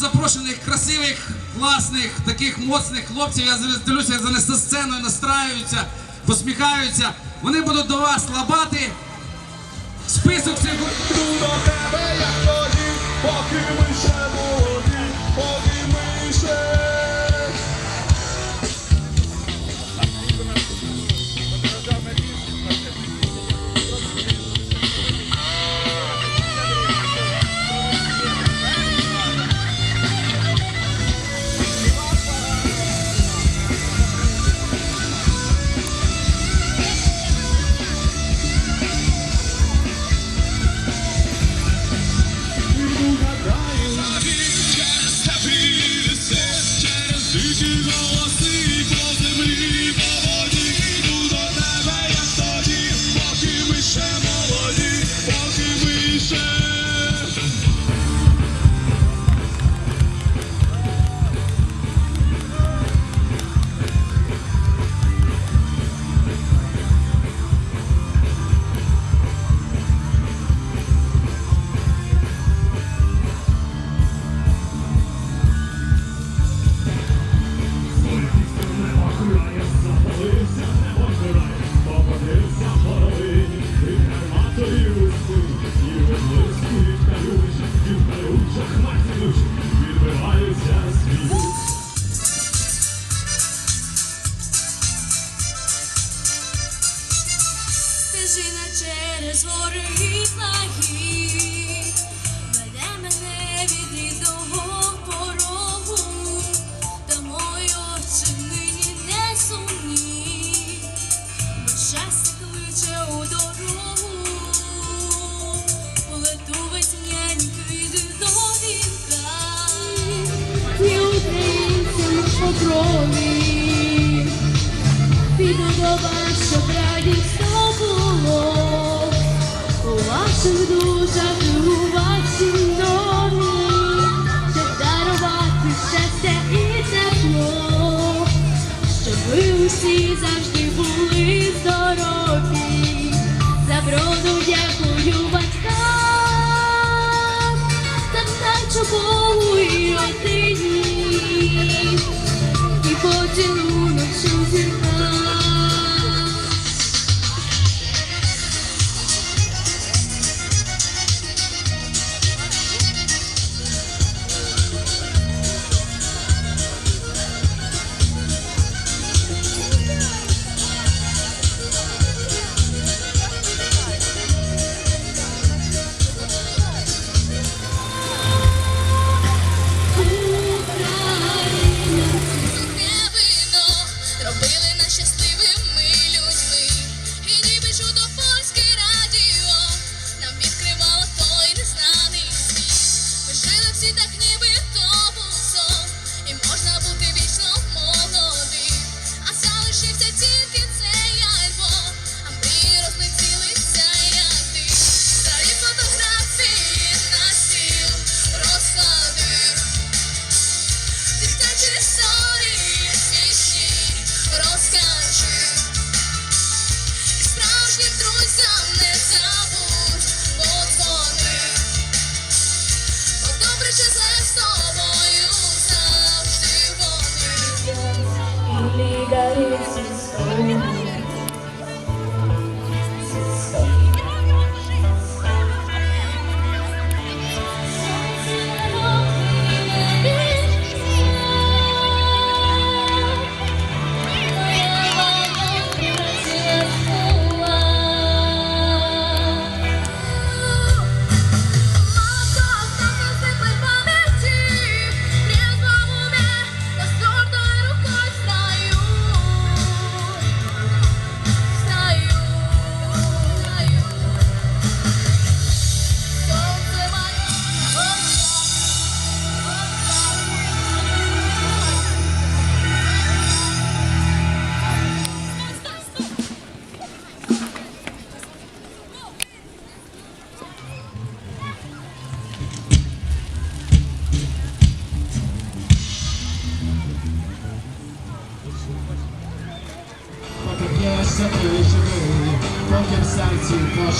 запрошених красивих, класних, таких моцних хлопців. Я дивлюся, як вони за сценою настраюються, посміхаються. Вони будуть до вас лабати. Список цих до тебе, як тоді, поки ми ще молоді, поки ми ще. Гори і веде мене від рідного порогу, та мої очі нині не сумні, бо щастя у дорогу, полету весняньку йду до вінка. І українцям по крові Піду до у ваших душах домі, щоб дарувати щастя і тепло, щоб усі завжди були здорові. За вроду дякую батькам, за вдачу Поки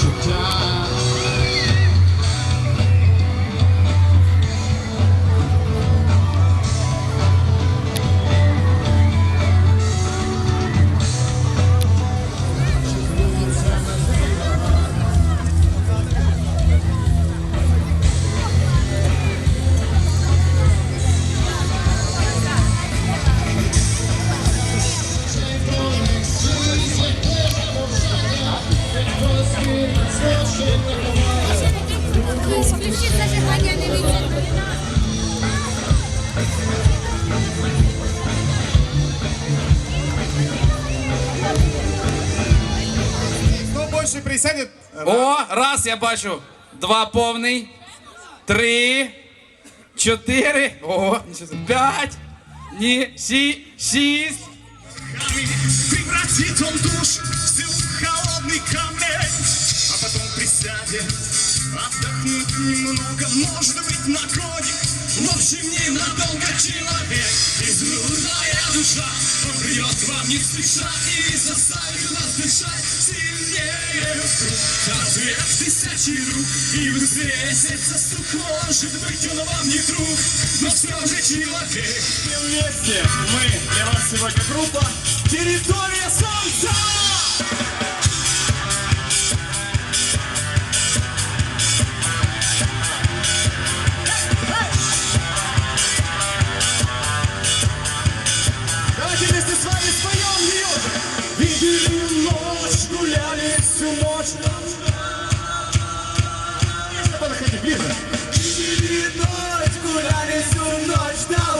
should die. сядет. О, раз я бачу. Два повний. Три. Чотири. О, п'ять. Ні, сі, шість. Превратит он душ всю в холодный камень А потом присядет Отдохнуть немного Может быть на коник В общем, ненадолго человек Изрудная душа Он придет вам не спеша И заставит нас дышать Сильнее. Разве тысячи рук И взвесится стук Может быть он вам не друг? Но все же человек. Вместе мы для вас сегодня группа Территория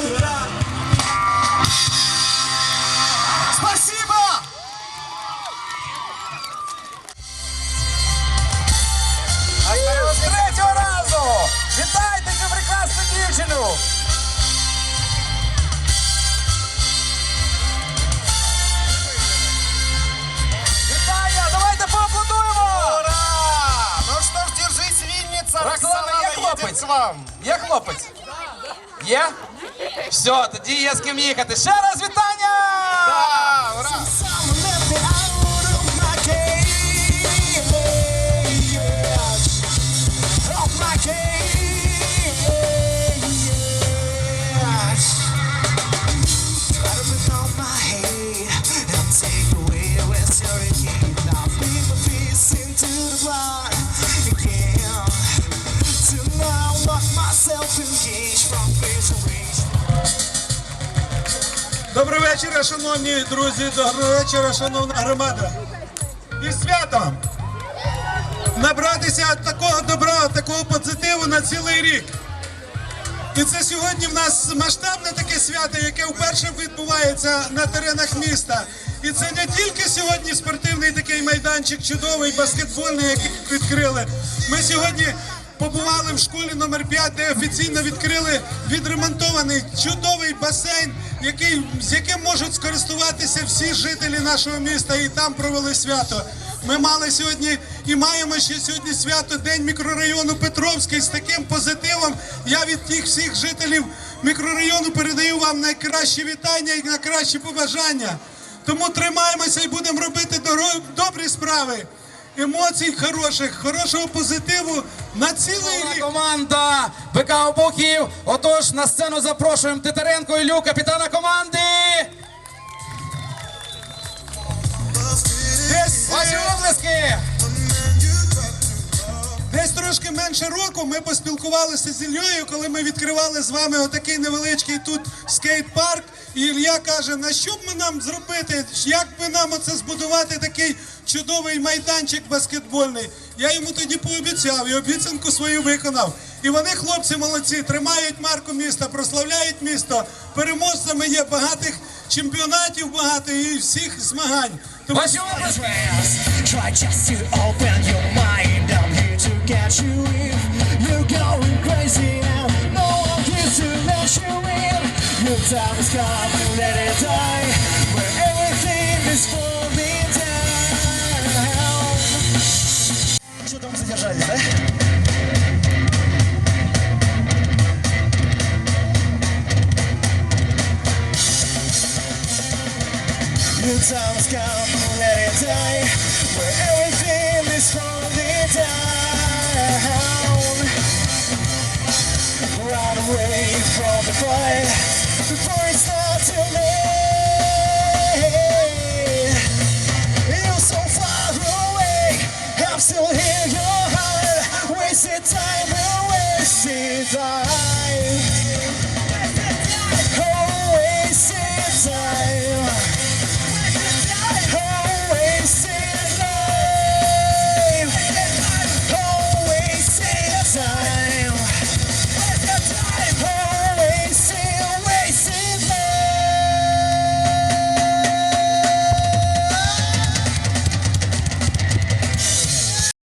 Утра. Спасибо! А з третього разу! Вітайте цю прекрасну дівчину! Хлопець? Є хлопець? Є? Все, тоді є з ким їхати. Ще раз вітання! Ура! Myself engaged from face to face. Доброго вечора, шановні друзі, доброго вечора, шановна громада. І святом! Набратися такого добра, такого позитиву на цілий рік. І це сьогодні в нас масштабне таке свято, яке вперше відбувається на теренах міста. І це не тільки сьогодні спортивний такий майданчик, чудовий баскетбольний, який відкрили. Ми сьогодні побували в школі номер 5, де офіційно відкрили відремонтований чудовий басейн, який, з яким можуть скористуватися всі жителі нашого міста і там провели свято. Ми мали сьогодні і маємо ще сьогодні свято День мікрорайону Петровський з таким позитивом. Я від тих всіх жителів мікрорайону передаю вам найкращі вітання і найкращі побажання. Тому тримаємося і будемо робити добрі справи. Емоцій хороших, хорошого позитиву на цілий рік. Команда БК Обухів. Отож, на сцену запрошуємо Титаренко Ілю, капітана команди. Десь, Ваші облески. Десь трошки менше року ми поспілкувалися з Іллею, коли ми відкривали з вами отакий невеличкий тут скейт-парк. І Ілля каже, на що б ми нам зробити, як би нам оце збудувати такий чудовий майданчик баскетбольний. Я йому тоді пообіцяв і обіцянку свою виконав. І вони, хлопці, молодці, тримають марку міста, прославляють місто. Переможцями є багатих чемпіонатів багато і всіх змагань. Тому. Try in. Your time has come, let it die. Where everything is falling down. Что там задержались, да? New times come, let it die. Where everything is falling down. Run away from the fight before it's too late. You're so far away, I'm still here. Your heart, wasted time, we're wasted time.